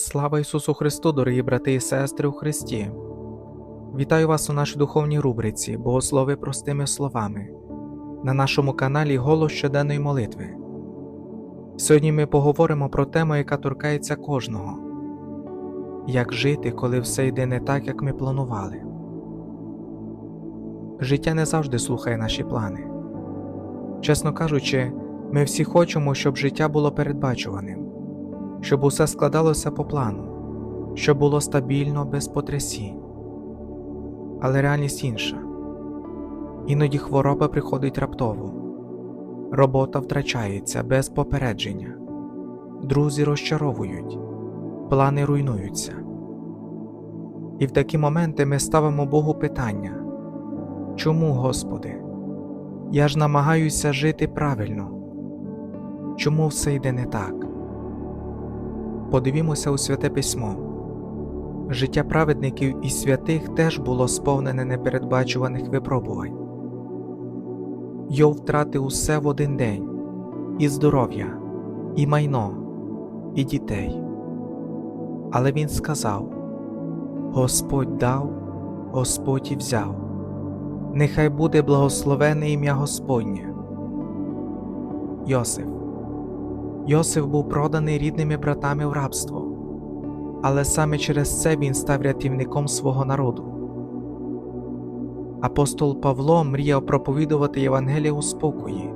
Слава Ісусу Христу, дорогі брати і сестри у Христі! Вітаю вас у нашій духовній рубриці Богослови простими словами на нашому каналі Голос щоденної молитви. Сьогодні ми поговоримо про тему, яка торкається кожного як жити, коли все йде не так, як ми планували. Життя не завжди слухає наші плани. Чесно кажучи, ми всі хочемо, щоб життя було передбачуваним щоб усе складалося по плану, щоб було стабільно без потрясінь. Але реальність інша. Іноді хвороба приходить раптово, робота втрачається без попередження, друзі розчаровують, плани руйнуються. І в такі моменти ми ставимо Богу питання Чому, Господи? Я ж намагаюся жити правильно. Чому все йде не так? Подивімося у святе письмо. Життя праведників і святих теж було сповнене непередбачуваних випробувань. Йов втратив усе в один день і здоров'я, і майно, і дітей. Але він сказав: Господь дав, Господь і взяв, нехай буде благословене ім'я Господнє. Йосиф Йосиф був проданий рідними братами в рабство, але саме через це він став рятівником свого народу. Апостол Павло мріяв проповідувати Євангеліє у спокої,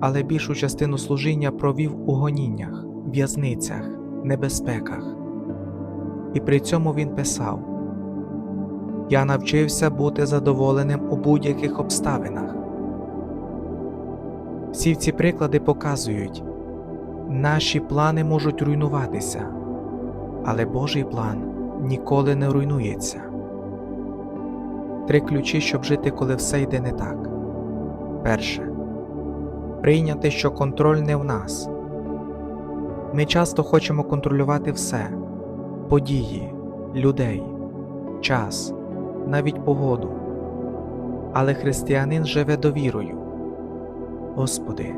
але більшу частину служіння провів у гоніннях, в'язницях, небезпеках. І при цьому він писав: Я навчився бути задоволеним у будь-яких обставинах. Всі ці приклади показують. Наші плани можуть руйнуватися, але Божий план ніколи не руйнується. Три ключі, щоб жити, коли все йде не так. Перше прийняти, що контроль не в нас. Ми часто хочемо контролювати все події, людей, час, навіть погоду. Але християнин живе довірою. Господи,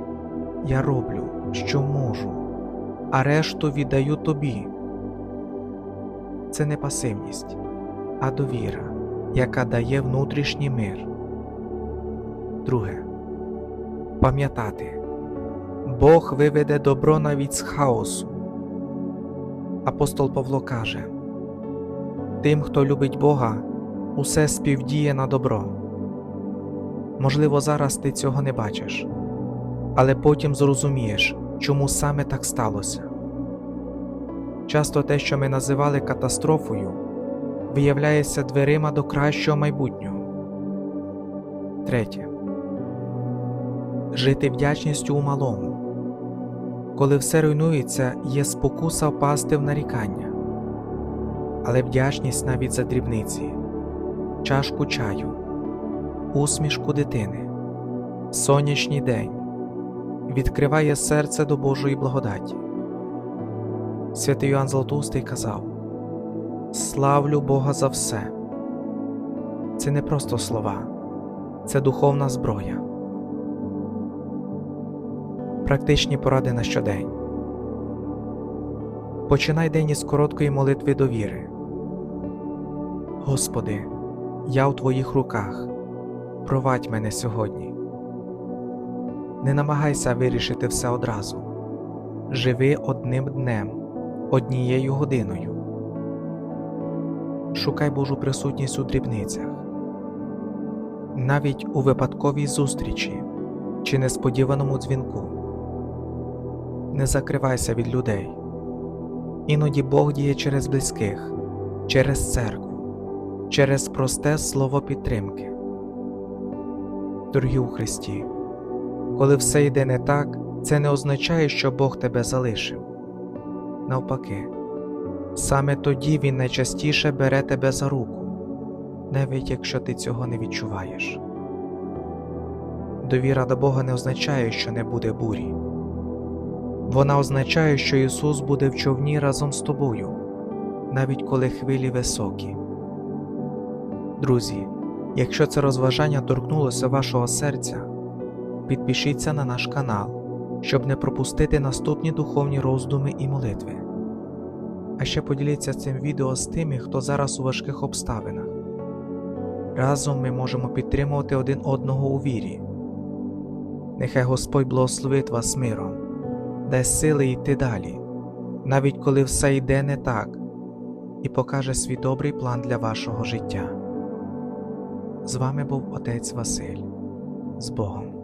я роблю що можу, а решту віддаю тобі. Це не пасивність, а довіра, яка дає внутрішній мир. Друге. Пам'ятати Бог виведе добро навіть з хаосу. Апостол Павло каже Тим, хто любить Бога, усе співдіє на добро. Можливо, зараз ти цього не бачиш але потім зрозумієш, чому саме так сталося. Часто те, що ми називали катастрофою, виявляється дверима до кращого майбутнього. Третє. Жити вдячністю у малому. Коли все руйнується, є спокуса впасти в нарікання, але вдячність навіть за дрібниці, чашку чаю, усмішку дитини, сонячний день відкриває серце до Божої благодаті. Святий Йоанн Златоустий казав Славлю Бога за все. Це не просто слова, це духовна зброя. Практичні поради на щодень. Починай день із короткої молитви довіри. Господи, я у Твоїх руках. Провадь мене сьогодні. Не намагайся вирішити все одразу. Живи одним днем, однією годиною. Шукай Божу присутність у дрібницях. Навіть у випадковій зустрічі чи несподіваному дзвінку. Не закривайся від людей. Іноді Бог діє через близьких, через церкву, через просте слово підтримки. Дорогі у Христі. Коли все йде не так, це не означає, що Бог тебе залишив. Навпаки, саме тоді Він найчастіше бере тебе за руку, навіть якщо ти цього не відчуваєш. Довіра до Бога не означає, що не буде бурі. Вона означає, що Ісус буде в човні разом з тобою, навіть коли хвилі високі. Друзі, якщо це розважання торкнулося вашого серця, Підпишіться на наш канал, щоб не пропустити наступні духовні роздуми і молитви. А ще поділіться цим відео з тими, хто зараз у важких обставинах. Разом ми можемо підтримувати один одного у вірі. Нехай Господь благословить вас миром, дасть сили йти далі, навіть коли все йде не так, і покаже свій добрий план для вашого життя. З вами був отець Василь. З Богом.